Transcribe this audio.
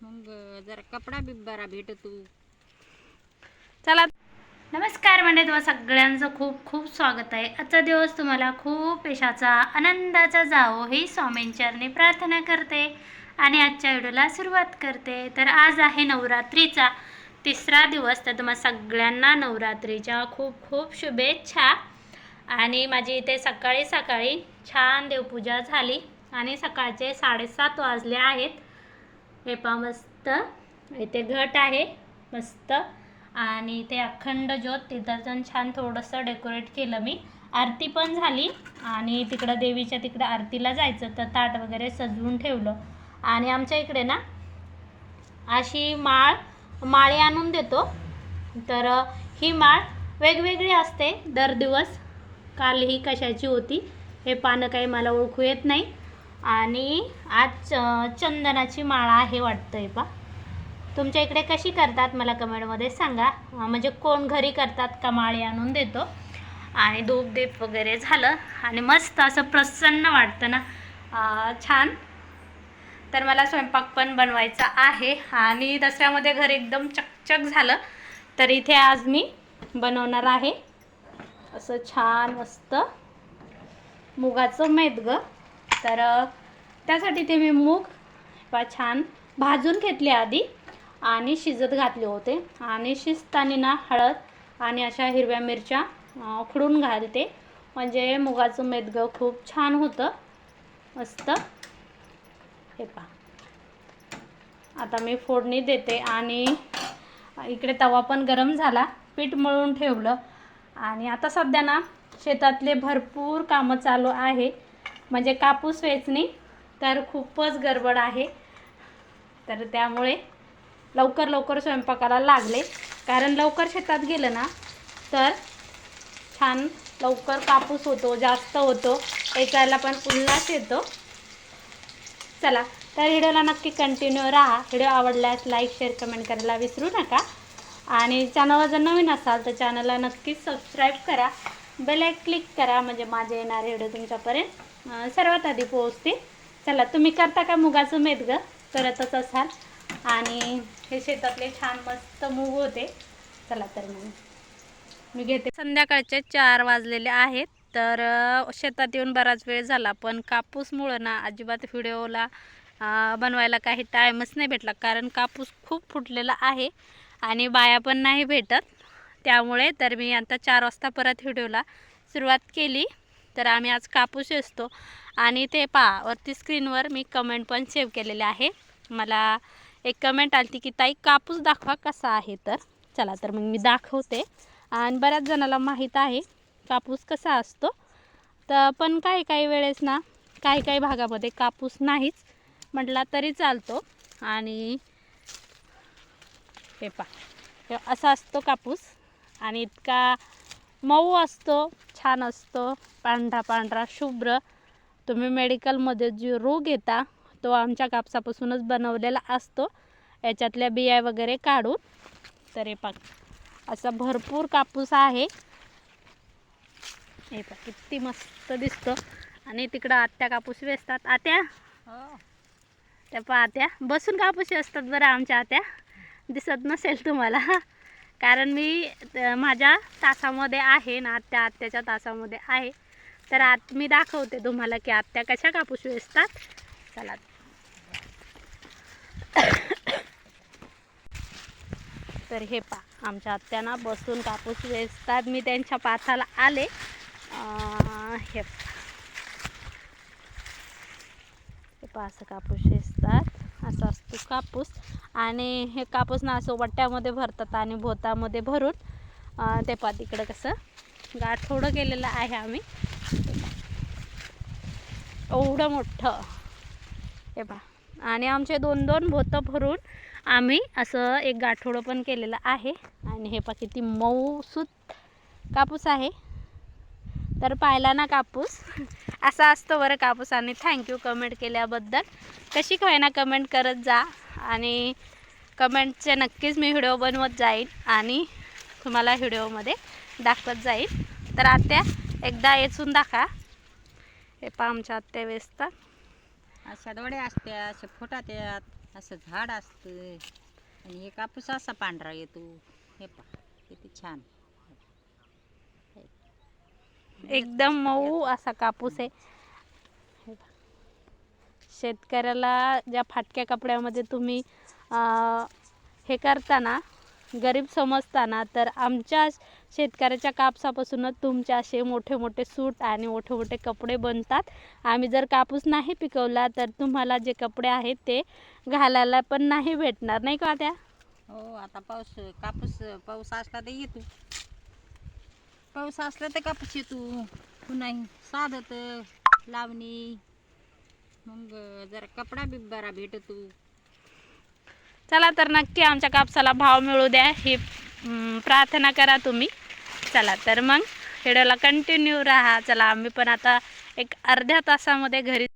मग जरा कपडा बिब्बारा भेटतो. चला. नमस्कार म्हणजे तुम्हाला सगळ्यांचं खूप खूप स्वागत आहे. आजचा दिवस तुम्हाला खूप यशाचा आनंदाचा जावो ही स्वामींचरणी प्रार्थना करते आणि आजच्या व्हिडिओला सुरुवात करते. तर आज आहे नवरात्रीचा तिसरा दिवस. तर तुम्हाला सगळ्यांना नवरात्रीच्या खूप खूप शुभेच्छा. आणि माझी इथे सकाळी सकाळी छान देवपूजा झाली. आणि सकाळचे साडेसात वाजले आहेत. हे पहा मस्त. इथे घट आहे मस्त. आणि इथे अखंड ज्योत तिथं पण छान थोडंसं डेकोरेट केलं मी. आरती पण झाली आणि तिकडं देवीच्या तिकडं आरतीला जायचं तर ताट वगैरे सजवून ठेवलं. आणि आमच्या इकडे ना अशी माळ माळी आणून देतो. तर ही माळ वेगवेगळी असते दर दिवस. काल ही कशाची होती हे पानं काही मला ओळखू येत नाही. आणि आज चंदनाची माळा आहे वाटतं आहे पा तुमच्या इकडे कशी करतात मला कमेंटमध्ये सांगा. म्हणजे कोण घरी करतात का माळी आणून देतो. आणि धूपदीप वगैरे झालं आणि मस्त असं प्रसन्न वाटतं ना. छान. तर मला स्वयंपाक पण बनवायचा आहे आणि दसऱ्यामध्ये घर एकदम चकचक झालं. तर इथे आज मी बनवणार आहे. असं छान मस्त मुगाचं मेदगं. तर त्यासाठी ते मी मूग पा छान भाजून घेतले आधी आणि शिजत घातले होते. आणि शिजताना ना हळद आणि अशा हिरव्या मिरच्या उखडून घालते. म्हणजे मुगाचं मेदगं खूप छान होतं. मस्त. हे पहा. आता मी फोडणी देते आणि इकडे तवा पण गरम झाला. पीठ मळून ठेवलं. आणि आता सध्या ना शेतातले भरपूर कामं चालू आहे. म्हणजे कापूस वेचणी तर खूपच गडबड आहे. तर त्यामुळे लवकर लवकर स्वयंपाकाला लागले. कारण लवकर शेतात गेलं ना तर छान लवकर कापूस होतो जास्त होतो. ऐकायला पण उल्हास येतो. चला तर व्हिडिओला नक्की कंटिन्यू राहा. व्हिडिओ आवडल्यास लाईक शेअर कमेंट करायला विसरू नका. आणि चॅनलवर जर नवीन असाल तर चॅनलला नक्कीच सबस्क्राईब करा. बेल एक क्लिक करा म्हणजे माझे येणारे व्हिडिओ तुमच्यापर्यंत सर्वात आधी पोहोचतील. चला तुम्ही करता का मुगाचं मेदगं करतच असाल. आणि हे शेतातले छान मस्त मूग होते. चला तर मग मी घेते. संध्याकाळचे चार वाजलेले आहेत तर शेतात येऊन बराच वेळ झाला पण कापूसमुळं ना अजिबात व्हिडिओला बनवायला काही टाईमच नाही भेटला कारण कापूस खूप फुटलेला आहे आणि बाया पण नाही भेटत. त्यामुळे तर मी आता चार वाजता परत व्हिडिओला सुरुवात केली. तर आम्ही आज कापूस असतो आणि ते पा वरती स्क्रीनवर मी कमेंट पण सेव्ह केलेले आहे. मला एक कमेंट आली की ताई कापूस दाखवा कसा आहे तर. चला तर मग मी दाखवते. आणि बऱ्याच जणाला माहीत आहे कापूस कसा असतो. तर पण काही काही वेळेस ना काही काही भागामध्ये कापूस नाहीच म्हटला तरी चालतो. आणि हे पा हे असा असतो कापूस. आणि इतका मऊ असतो छान असतो पांढरा पांढरा शुभ्र. तुम्ही मेडिकलमध्ये जो रोग येता तो आमच्या कापसापासूनच बनवलेला असतो. याच्यातल्या बिया वगैरे काढून तर हे पाक असा भरपूर कापूस आहे. हे पा किती मस्त दिसतो. आणि तिकडं आत्या कापूस वेचतात. आत्या? हो. त्या पा आत्या. बसून कापूस असतात बरं आमच्या आत्या. दिसत नसेल तुम्हाला. कारण मी माझ्या तासामध्ये आहे ना आत्या आत्याच्या तासामध्ये आहे. तर आत मी दाखवते तुम्हाला की आत्या कशा कापूस वेचतात. चला. तर हे पा आमच्या आत्याना बसून कापूस वेचतात. मी त्यांच्या पाथाला आले. हे पा. हे असं कापूस वेचतात. असा असतो कापूस. आणि हे कापूस ना असं वट्ट्यामध्ये भरतात आणि भोतामध्ये भरून ते पा तिकडं कसं गाठ थोडं केलेलं आहे आम्ही. एवढं मोठं. हे पहा. आणि आमचे दोन दोन भोतं भरून आम्ही असं एक गाठोडं पण केलेलं आहे. आणि हे पा किती मऊसूत कापूस आहे. तर पाहिला ना कापूस? असा असतो बरं कापूस. आणि थँक्यू कमेंट केल्याबद्दल. कशी काय ना कमेंट करत जा. आणि कमेंटचे नक्कीच मी व्हिडिओ बनवत जाईन. आणि तुम्हाला व्हिडिओमध्ये दाखवत जाईन. तर आत्या एकदा येचून दाखवा हे पहा आमच्या आत्या वेचतात अशा डोळे असते असे फुटात येतात असं झाड असतं आणि हे कापूस असा पांढरा येतो. हे पहा किती छान. एकदम मऊ असा कापूस आहे. शेतकऱ्याला ज्या फाटक्या कपड्यामध्ये तुम्ही हे करताना गरीब समजताना तर आमच्या शेतकऱ्याच्या कापसापासूनच तुमचे असे मोठे मोठे सूट आणि मोठे मोठे कपडे बनतात. आम्ही जर कापूस नाही पिकवला तर तुम्हाला जे कपडे आहेत ते घालायला पण नाही भेटणार नाही का त्या? हो आता पाऊस कापूस पाऊस असला तर येतो. पाऊस असला तर कापूस येतो. पुन्हा साधत लावणी. मग जरा कपडा बी बरा भेटतो. चला तर नक्की आमच्या कापसाला भाव मिळू द्या. ही प्रार्थना करा तुम्ही. चला तर मग व्हिडिओला कंटिन्यू राहा. चला आम्ही पण आता एक अर्ध्या तासामध्ये घरी